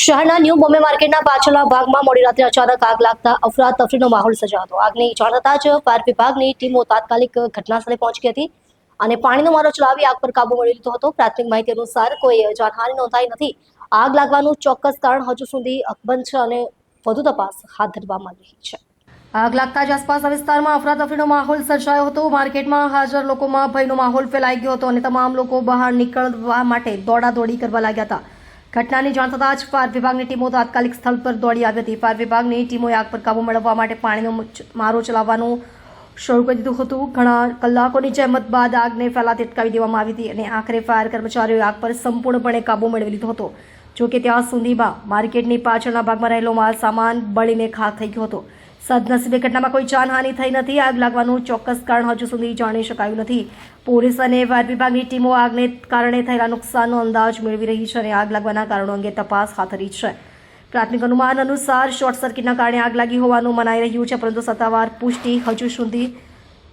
શહેરના ન્યૂ બોમ્બે માર્કેટના પાછળના ભાગમાં મોડી રાત્રે અચાનક આગ લાગતા અફરાતફરીનો માહોલ સર્જાયો હતો. આગની જાણ થતાં જ ફાયર વિભાગની ટીમો તાત્કાલિક ઘટનાસ્થળે પહોંચી હતી અને પાણીનો મારો ચલાવી આગ પર કાબુ મળી લીધો હતો. પ્રાથમિક માહિતી અનુસાર કોઈ જાનહાની નોંધાઈ નથી. આગ લાગવાનું ચોક્કસ કારણ હજુ સુધી અકબંધ છે અને વધુ તપાસ હાથ ધરવામાં આવી રહી છે. આગ લાગતા જ આસપાસના વિસ્તારમાં અફરાતફરીનો માહોલ સર્જાયો હતો. માર્કેટમાં હાજર લોકોમાં ભયનો માહોલ ફેલાઈ ગયો હતો અને તમામ લોકો બહાર નીકળવા માટે દોડાદોડી કરવા લાગ્યા હતા. ઘટનાની જાણ થતાં જ ફાયર વિભાગની ટીમો તાત્કાલિક સ્થળ પર દોડી આવી હતી. ફાયર વિભાગની ટીમોએ આગ પર કાબુ મેળવવા માટે પાણીનો મારો ચલાવવાનું શરૂ કરી દીધું હતું. ઘણા કલાકોની જહેમત બાદ આગને ફેલાતી અટકાવી દેવામાં આવી હતી અને આખરે ફાયર કર્મચારીઓએ આગ પર સંપૂર્ણપણે કાબુ મેળવી લીધો હતો. જોકે ત્યાં સુધીમાં માર્કેટની પાછળના ભાગમાં રહેલો માલ સામાન બળીને ખાક થઈ ગયો હતો. સદનસીબે ઘટનામાં કોઈ જાનહાનિ થઈ નથી. આગ લાગવાનું ચોક્કસ કારણ હજુ સુધી જાણી શકાયું નથી. પોલીસ અને ફાયર વિભાગની ટીમો આગને કારણે થયેલા નુકસાનનો અંદાજ મેળવી રહી છે અને આગ લાગવાના કારણો અંગે તપાસ હાથ ધરી છે. પ્રાથમિક અનુમાન અનુસાર શોર્ટ સર્કિટના કારણે આગ લાગી હોવાનું મનાઈ રહ્યું છે, પરંતુ સત્તાવાર પુષ્ટિ હજુ સુધી